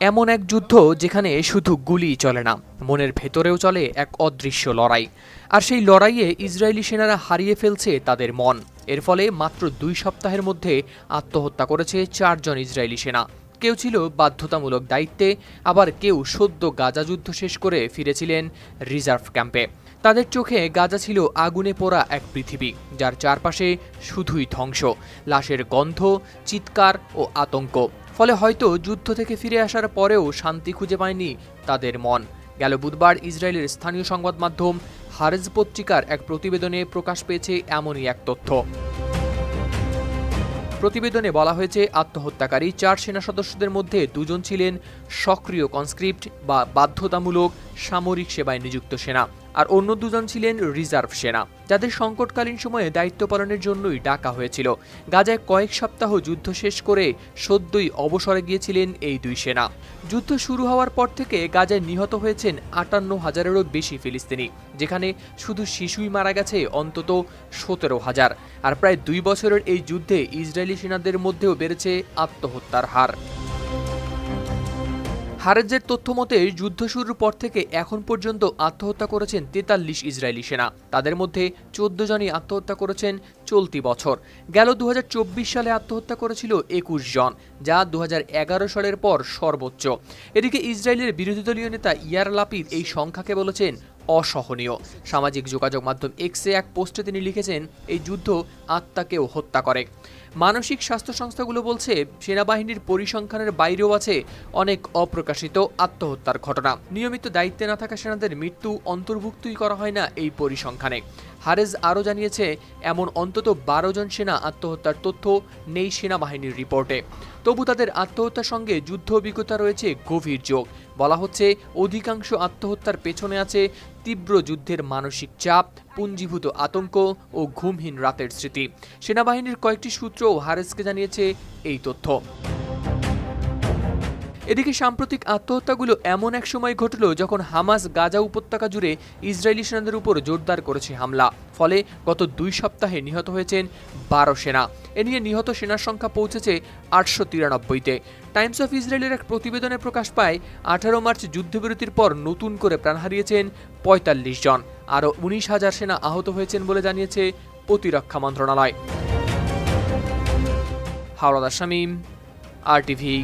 এমন এক যুদ্ধ যেখানে শুধু গুলি চলে না, মনের ভেতরেও চলে এক অদৃশ্য লড়াই। আর সেই লড়াইয়ে ইসরায়েলি সেনারা হারিয়ে ফেলছে তাদের মন। এর ফলে মাত্র দুই সপ্তাহের মধ্যে আত্মহত্যা করেছে চারজন ইসরায়েলি সেনা। কেউ ছিল বাধ্যতামূলক দায়িত্বে, আবার কেউ সদ্য গাজা যুদ্ধ শেষ করে ফিরেছিলেন রিজার্ভ ক্যাম্পে। তাদের চোখে গাজা ছিল আগুনে পোড়া এক পৃথিবী, যার চারপাশে শুধুই ধ্বংস, লাশের গন্ধ, চিৎকার ও আতঙ্ক। ফলে হয়তো যুদ্ধ থেকে ফিরে আসার পরেও শান্তি খুঁজে পায়নি তাদের মন। গেল বুধবার ইসরায়েলের স্থানীয় সংবাদ মাধ্যম হারেজ পত্রিকার এক প্রতিবেদনে প্রকাশ পেয়েছে এমনই এক তথ্য। প্রতিবেদনে বলা হয়েছে, আত্মহত্যাকারী চার সেনা সদস্যদের মধ্যে দুজন ছিলেন সক্রিয় কনস্ক্রিপ্ট বা বাধ্যতামূলক সামরিক সেবায় নিযুক্ত সেনা। আর অন্য দুজন ছিলেন রিজার্ভ সেনা, যাদের সংকটকালীন সময়ে দায়িত্ব পালনের জন্যই ডাকা হয়েছিল। গাজায় কয়েক সপ্তাহ যুদ্ধ শেষ করে সদ্যই অবসরে গিয়েছিলেন এই দুই সেনা। যুদ্ধ শুরু হওয়ার পর থেকে গাজায় নিহত হয়েছেন আটান্ন হাজারেরও বেশি ফিলিস্তিনি, যেখানে শুধু শিশুই মারা গেছে, অন্তত সতেরো হাজার। আর প্রায় দুই বছরের এই যুদ্ধে ইসরায়েলি সেনাদের মধ্যেও বেড়েছে আত্মহত্যার হার। হারেজের তথ্য মতে, যুদ্ধ শুরুর পর থেকে এখন পর্যন্ত আত্মহত্যা করেছেন তেতাল্লিশ ইসরায়েলি সেনা। তাদের মধ্যে চোদ্দ জনই আত্মহত্যা করেছেন চলতি বছর। গেল দু হাজার চব্বিশ সালে আত্মহত্যা করেছিল একুশ জন, যা দু হাজার এগারো সালের পর সর্বোচ্চ। এদিকে ইসরায়েলের বিরোধী দলীয় নেতা ইয়ার লাপিদ এই সংখ্যাকে বলেছেন অসহনীয়। সামাজিক যোগাযোগ মাধ্যম এক্সে এক পোস্টে তিনি লিখেছেন, এই যুদ্ধ আত্মাকেও হত্যা করে। মানসিক স্বাস্থ্য সংস্থাগুলো বলছে, সেনাবাহিনীর পরিসংখ্যানের বাইরেও আছে অনেক অপ্রকাশিত আত্মহত্যার ঘটনা। নিয়মিত দায়িত্বে না থাকা সেনাদের মৃত্যু অন্তর্ভুক্তই করা হয় না এই পরিসংখ্যানে। হারেজ আরও জানিয়েছে, এমন অন্তত বারো জন সেনা আত্মহত্যার তথ্য নেই সেনাবাহিনীর রিপোর্টে। তবু তাদের আত্মহত্যার সঙ্গে যুদ্ধ অভিজ্ঞতা রয়েছে গভীর যোগ। বলা হচ্ছে, অধিকাংশ আত্মহত্যার পেছনে আছে তীব্র যুদ্ধের মানসিক চাপ, পুঞ্জীভূত আতঙ্ক ও ঘুমহীন রাতের স্মৃতি। সেনাবাহিনীর কয়েকটি সূত্রও হারেসকে জানিয়েছে এই তথ্য। এদিকে সাম্প্রতিক আত্মহত্যাগুলো এমন এক সময় ঘটল যখন হামাস গাজা উপত্যকা জুড়ে ইসরায়েলি সেনাদের উপর জোরদার করেছে হামলা। ফলে গত দুই সপ্তাহে নিহত হয়েছেন বারো সেনা। এ নিয়ে নিহত সেনার সংখ্যা পৌঁছেছে আটশো তিরানব্বইতে। টাইমস অফ ইসরায়েলের এক প্রতিবেদনে প্রকাশ পায়, আঠারো মার্চ যুদ্ধবিরতির পর নতুন করে প্রাণ হারিয়েছেন পঁয়তাল্লিশ জন। আরও উনিশ হাজার সেনা আহত হয়েছেন বলে জানিয়েছে প্রতিরক্ষা মন্ত্রণালয়। হাওড়াদার শামীম, আর টিভি